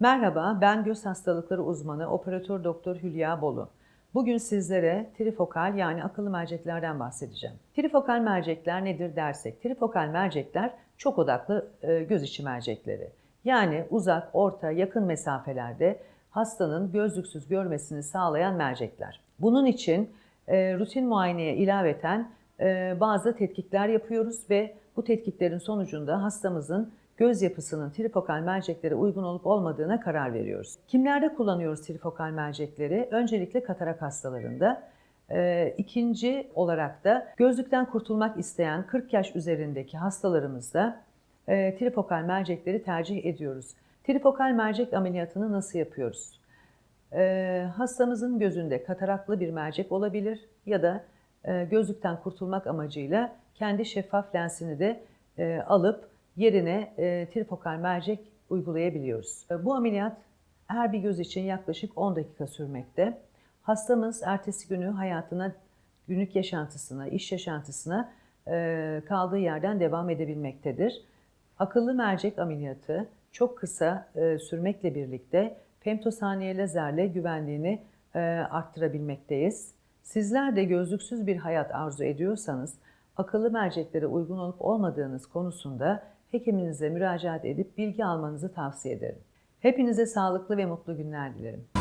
Merhaba, ben göz hastalıkları uzmanı operatör doktor Hülya Bolu. Bugün sizlere trifokal yani akıllı merceklerden bahsedeceğim. Trifokal mercekler nedir dersek, trifokal mercekler çok odaklı e, göz içi mercekleri. Yani uzak, orta, yakın mesafelerde hastanın gözlüksüz görmesini sağlayan mercekler. Bunun için e, rutin muayeneye ilaveten bazı tetkikler yapıyoruz ve bu tetkiklerin sonucunda hastamızın göz yapısının trifokal merceklere uygun olup olmadığına karar veriyoruz. Kimlerde kullanıyoruz trifokal mercekleri? Öncelikle katarak hastalarında. Ee, ikinci olarak da gözlükten kurtulmak isteyen 40 yaş üzerindeki hastalarımızda e, trifokal mercekleri tercih ediyoruz. Trifokal mercek ameliyatını nasıl yapıyoruz? Ee, hastamızın gözünde kataraklı bir mercek olabilir ya da e, gözlükten kurtulmak amacıyla kendi şeffaf lensini de e, alıp yerine e, trifokal mercek uygulayabiliyoruz. E, Bu ameliyat her bir göz için yaklaşık 10 dakika sürmekte. Hastamız ertesi günü hayatına, günlük yaşantısına, iş yaşantısına e, kaldığı yerden devam edebilmektedir. Akıllı mercek ameliyatı çok kısa e, sürmekle birlikte femtosaniye lazerle güvenliğini e, arttırabilmekteyiz. Sizler de gözlüksüz bir hayat arzu ediyorsanız akıllı merceklere uygun olup olmadığınız konusunda hekiminize müracaat edip bilgi almanızı tavsiye ederim. Hepinize sağlıklı ve mutlu günler dilerim.